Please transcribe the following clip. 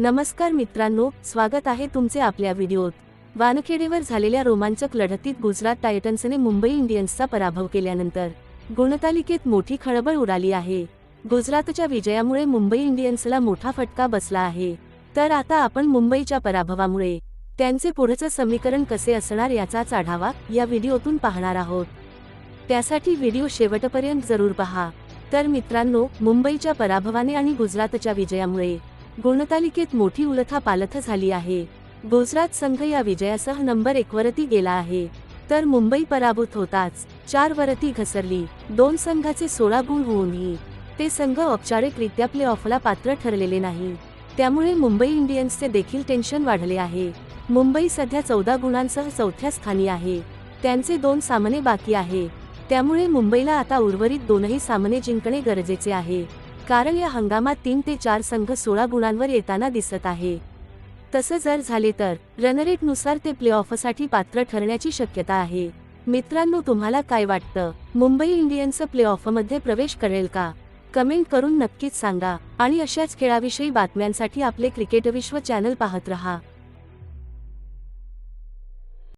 नमस्कार मित्रांनो स्वागत आहे तुमचे आपल्या व्हिडिओत. वानखेडेवर झालेल्या रोमांचक लढतीत गुजरात टायटन्सने मुंबई इंडियन्सचा पराभव केल्यानंतर गुणतालिकेत मोठी खळबळ उडाली आहे. गुजरातच्या विजयामुळे मुंबई इंडियन्सला मोठा फटका बसला आहे. तर आता आपण मुंबईच्या पराभवामुळे त्यांचे पुढचं समीकरण कसे असणार याचाच आढावा या व्हिडिओतून पाहणार आहोत. त्यासाठी व्हिडिओ शेवटपर्यंत जरूर पहा. तर मित्रांनो मुंबईच्या पराभवाने आणि गुजरातच्या विजयामुळे गुणतालिकेत मोठी उलथापालथ झाली आहे. गुजरात संघ या विजयासह नंबर एकवरती गेला आहे. तर मुंबई पराभूत होताच चार वरती घसरली दोन संघाचे सोळा गुण होऊनही ते संघ औपचारिकरित्या प्ले ऑफला पात्र ठरलेले नाही. त्यामुळे मुंबई इंडियन्सचे देखील टेन्शन वाढले आहे. मुंबई सध्या चौदा गुणांसह चौथ्या स्थानी आहे. त्यांचे दोन सामने बाकी आहे. त्यामुळे मुंबईला आता उर्वरित दोनही सामने जिंकणे गरजेचे आहे. कारण या हंगामात तीन ते चार संघ सोळा गुणांवर येताना दिसत आहे. तसं जर झाले तर रनरेटनुसार ते प्ले ऑफसाठी पात्र ठरण्याची शक्यता आहे. मित्रांनो तुम्हाला काय वाटतं? मुंबई इंडियन्स प्ले ऑफमध्ये प्रवेश करेल का? कमेंट करून नक्कीच सांगा आणि अशाच खेळाविषयी बातम्यांसाठी आपले क्रिकेट विश्व चॅनल पाहत रहा.